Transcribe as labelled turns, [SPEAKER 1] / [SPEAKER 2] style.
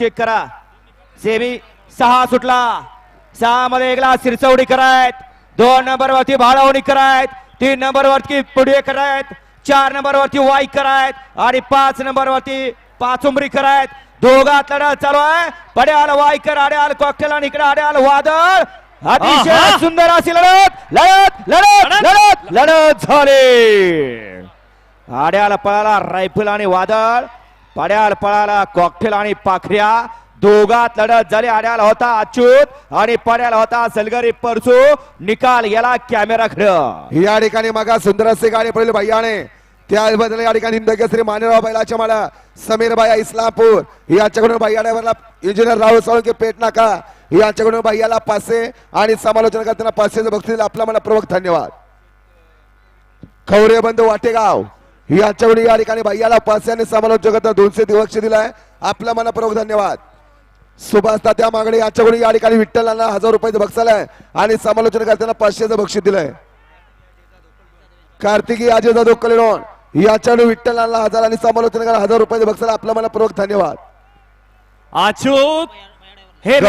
[SPEAKER 1] Check करा. Semi सहा सुटला. सहा मध्ये एकला सिरचवडी करायत. दोन नंबर वरती भाळवणी करायत. तीन नंबर वरती पुढे करायत. चार नंबर वरती वाई करायत. आणि पाच नंबर वरती पाचुंबरी करायत. दोघात लढत चालू आहे. पड्याल वाईकर आड्याल कॉकटेल आणि इकडे आड्याल वादळ. अतिशय. सुंदर अशी लढत लढत लढत. लढत लढत झाली. आड्याला पळाला रायफल आणि वादळ. पड्याल पळाला कॉकटेल आणि पाखऱ्या. दोघात लढत झाली आड्याला होता अच्युत आणि पड्याला होता सलगरी परसू. निकाल याला कॅमेरा खड.
[SPEAKER 2] या ठिकाणी मग सुंदर असे गाडी पडले भैयाने. त्याबद्दल या ठिकाणी हिंदकेसरी मानेराव बैलाच्या मला समीर भाई इस्लामपूर याच्याकडून भैया ड्रायव्हरला इंजिनियर राहुल साळुंके पेट नाका. याच्याकडून भैयाला पाचशे आणि समालोचन करताना पाचशेचं बक्षीस आपला मला प्रमुख धन्यवाद. खवरे बंधू वाटेगाव. याच्याकडून या ठिकाणी भैयाला पाचशे करताना दोनशे बक्षीस दिलाय. आपला मला प्रमुख धन्यवाद. सुभाष तात्या मागणे याच्याकडून या ठिकाणी विठ्ठलांना हजार रुपयाचं आहे आणि समालोचन करताना पाचशेचं बक्षीस दिलंय. कार्तिकी अजय जाधव कलेनॉन याच्याकडून विठ्ठलांना हजार आणि समालोचन करायला हजार रुपयाचं बक्षीस आहे. आपला मला प्रमुख धन्यवाद.
[SPEAKER 3] अच्युत हे